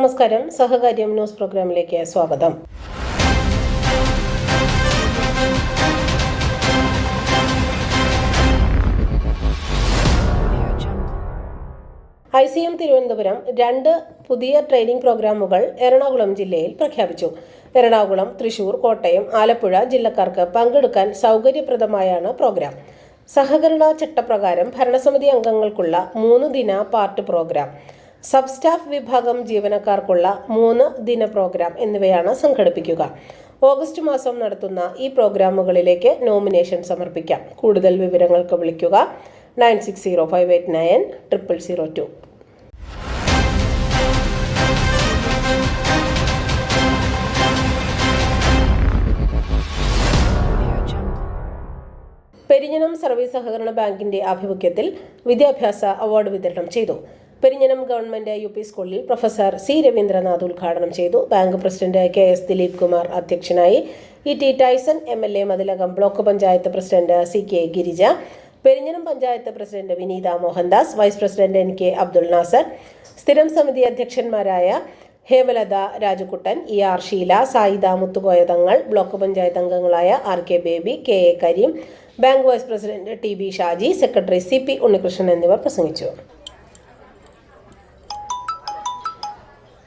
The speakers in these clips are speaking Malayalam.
നമസ്കാരം. സഹകാര്യം ന്യൂസ് പ്രോഗ്രാമിലേക്ക് സ്വാഗതം. ഐ സി എം തിരുവനന്തപുരം രണ്ട് പുതിയ ട്രെയിനിംഗ് പ്രോഗ്രാമുകൾ എറണാകുളം ജില്ലയിൽ പ്രഖ്യാപിച്ചു. എറണാകുളം തൃശൂർ കോട്ടയം ആലപ്പുഴ ജില്ലക്കാർക്ക് പങ്കെടുക്കാൻ സൗകര്യപ്രദമായാണ് പ്രോഗ്രാം. സഹകരണ ചട്ടപ്രകാരം ഭരണസമിതി അംഗങ്ങൾക്കുള്ള മൂന്ന് ദിന പാർട്ട് പ്രോഗ്രാം. സബ് സ്റ്റാഫ് വിഭാഗം ജീവനക്കാർക്കുള്ള മൂന്ന് ദിന പ്രോഗ്രാം എന്നിവയാണ് സംഘടിപ്പിക്കുക. ഓഗസ്റ്റ് മാസം നടത്തുന്ന ഈ പ്രോഗ്രാമുകളിലേക്ക് നോമിനേഷൻ സമർപ്പിക്കാം. കൂടുതൽ വിവരങ്ങൾക്ക് വിളിക്കുക nine six zero five eight nine triple zero two. Perinjanam service സഹകരണ ബാങ്കിന്റെ ആഭിമുഖ്യത്തിൽ വിദ്യാഭ്യാസ അവാർഡ് വിതരണം ചെയ്തു. പെരിഞ്ഞനം ഗവൺമെന്റ് യു പി സ്കൂളിൽ പ്രൊഫസർ സി രവീന്ദ്രനാഥ് ഉദ്ഘാടനം ചെയ്തു. Bank president K S Dileep Kumar അധ്യക്ഷനായി. E T Tyson M L A Mathilakam block panchayat president C K Girija. Perinjanam panchayat president Vineetha Mohandas vice president N K Abdul Nasser സ്ഥിരം സമിതി അധ്യക്ഷന്മാരായ Hemalatha Rajakuttan E R Sheela Sayida Muthukoya Thangal block panchayat അംഗങ്ങളായ R K Baby K A Kareem bank vice president T B Shaji secretary C P Unnikrishnan എന്നിവർ പ്രസംഗിച്ചു.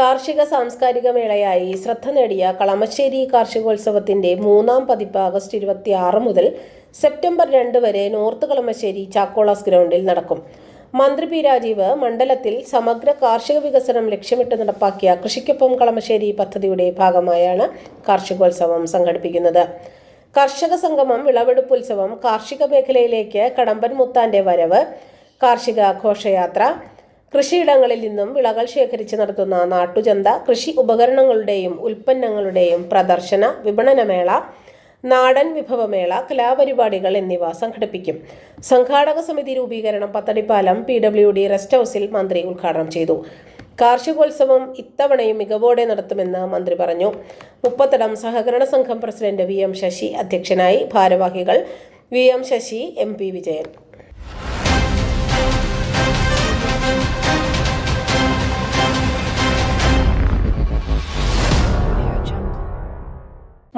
കാർഷിക സാംസ്കാരിക മേളയായി ശ്രദ്ധ നേടിയ കളമശ്ശേരി കാർഷികോത്സവത്തിന്റെ മൂന്നാം പതിപ്പ് ആഗസ്റ്റ് ഇരുപത്തി ആറ് മുതൽ സെപ്റ്റംബർ രണ്ട് വരെ നോർത്ത് കളമശ്ശേരി ചാക്കോളാസ് ഗ്രൗണ്ടിൽ നടക്കും. മന്ത്രി പി രാജീവ് മണ്ഡലത്തിൽ സമഗ്ര കാർഷിക വികസനം ലക്ഷ്യമിട്ട് നടപ്പാക്കിയ കൃഷിക്കൊപ്പം കളമശ്ശേരി പദ്ധതിയുടെ ഭാഗമായാണ് കാർഷികോത്സവം സംഘടിപ്പിക്കുന്നത്. കർഷക സംഗമം വിളവെടുപ്പ് ഉത്സവം കാർഷിക മേഖലയിലേക്ക് കടമ്പൻ മുത്താന്റെ വരവ് കാർഷിക ഘോഷയാത്ര കൃഷിയിടങ്ങളിൽ നിന്നും വിളകൾ ശേഖരിച്ച് നടത്തുന്ന നാട്ടുചന്ത കൃഷി ഉപകരണങ്ങളുടെയും ഉൽപ്പന്നങ്ങളുടെയും പ്രദർശന വിപണനമേള നാടൻ വിഭവമേള കലാപരിപാടികൾ എന്നിവ സംഘടിപ്പിക്കും. സംഘാടക സമിതി രൂപീകരണം Pathadipalam P W D rest ഹൗസിൽ മന്ത്രി ഉദ്ഘാടനം ചെയ്തു. കാർഷികോത്സവം ഇത്തവണയും മികവോടെ നടത്തുമെന്ന് മന്ത്രി പറഞ്ഞു. മുപ്പത്തടം സഹകരണ സംഘം പ്രസിഡന്റ് വി എം ശശി അധ്യക്ഷനായി ഭാരവാഹികൾ V M Sasi M P Vijayan.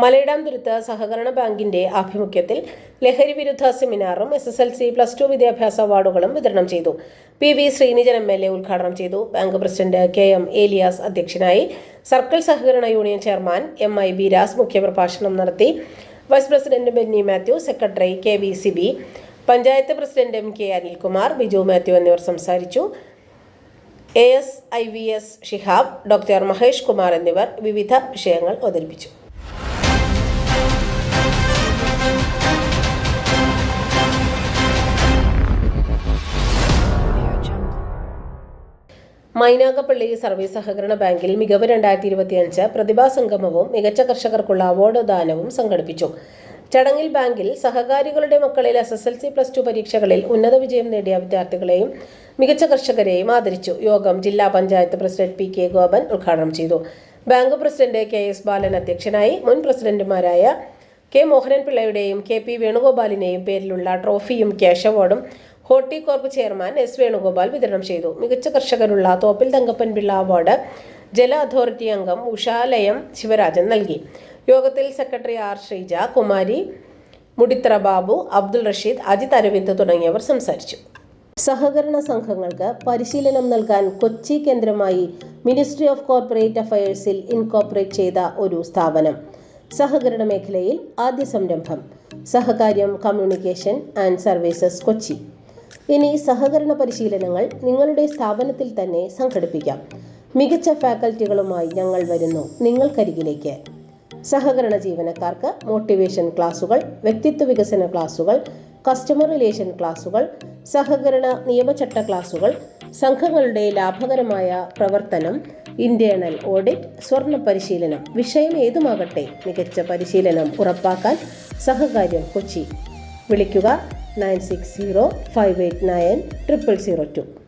Malayidam Thuruthu സഹകരണ ബാങ്കിന്റെ ആഭിമുഖ്യത്തിൽ ലഹരി വിരുദ്ധ സെമിനാറും S S L C plus two വിദ്യാഭ്യാസ അവാർഡുകളും വിതരണം ചെയ്തു. P V Sreenijan M L A ഉദ്ഘാടനം ചെയ്തു. Bank president K M Elias അധ്യക്ഷനായി സർക്കിൾ സഹകരണ union chairman M I B Raas മുഖ്യപ്രഭാഷണം നടത്തി. Vice president Benny Mathew secretary K V Siby panchayat president M K Anilkumar Biju Mathew എന്നിവർ സംസാരിച്ചു. A S I V S Shihab doctor Mahesh Kumar എന്നിവർ വിവിധ വിഷയങ്ങൾ അവതരിപ്പിച്ചു. മൈനാഗപ്പള്ളി സർവീസ് സഹകരണ ബാങ്കിൽ മികവ് രണ്ടായിരത്തി ഇരുപത്തിയഞ്ച് പ്രതിഭാ സംഗമവും മികച്ച കർഷകർക്കുള്ള അവാർഡ് ദാനവും സംഘടിപ്പിച്ചു. ചടങ്ങിൽ ബാങ്കിൽ സഹകാരികളുടെ മക്കളിൽ S S L C plus two പരീക്ഷകളിൽ ഉന്നത വിജയം നേടിയ വിദ്യാർത്ഥികളെയും മികച്ച കർഷകരെയും ആദരിച്ചു. യോഗം ജില്ലാ panchayat president P K Gopan ഉദ്ഘാടനം ചെയ്തു. Bank president K S Balan അധ്യക്ഷനായി മുൻ പ്രസിഡന്റുമാരായ കെ മോഹനൻ പിള്ളയുടെയും കെ പി വേണുഗോപാലിനെയും പേരിലുള്ള ട്രോഫിയും ക്യാഷ് അവാർഡും ഹോർട്ടികോർപ്പ് ചെയർമാൻ എസ് വേണുഗോപാൽ വിതരണം ചെയ്തു. മികച്ച കർഷകരുള്ള തോപ്പിൽ തങ്കപ്പൻ പിള്ള അവാർഡ് ജല അതോറിറ്റി അംഗം ഉഷാലയം ശിവരാജൻ നൽകി. യോഗത്തിൽ സെക്രട്ടറി ആർ ശ്രീജ കുമാരി മുടിത്തറ ബാബു അബ്ദുൾ റഷീദ് അജിത് അരവിന്ദ് തുടങ്ങിയവർ സംസാരിച്ചു. സഹകരണ സംഘങ്ങൾക്ക് പരിശീലനം നൽകാൻ കൊച്ചി കേന്ദ്രമായി മിനിസ്ട്രി ഓഫ് കോർപ്പറേറ്റ് അഫയേഴ്സിൽ ഇൻകോർപ്പറേറ്റ് ചെയ്ത ഒരു സ്ഥാപനം. സഹകരണ മേഖലയിൽ ആദ്യ സംരംഭം. Sahakaryam communication and services Kochi. ഇനി സഹകരണ പരിശീലനങ്ങൾ നിങ്ങളുടെ സ്ഥാപനത്തിൽ തന്നെ സംഘടിപ്പിക്കാം. മികച്ച ഫാക്കൽറ്റികളുമായി ഞങ്ങൾ വരുന്നു. നിങ്ങൾക്കരികിലേക്ക്. സഹകരണ ജീവനക്കാർക്ക് മോട്ടിവേഷൻ ക്ലാസുകൾ വ്യക്തിത്വ വികസന ക്ലാസുകൾ കസ്റ്റമർ റിലേഷൻ ക്ലാസുകൾ സഹകരണ നിയമചട്ട ക്ലാസുകൾ സംഘങ്ങളുടെ ലാഭകരമായ പ്രവർത്തനം ഇന്റേണൽ ഓഡിറ്റ് സ്വർണ പരിശീലനം വിഷയം ഏതുമാകട്ടെ മികച്ച പരിശീലനം ഉറപ്പാക്കാൻ സഹകാര്യം കൊച്ചി വിളിക്കുക. Nine six zero five eight nine triple zero two.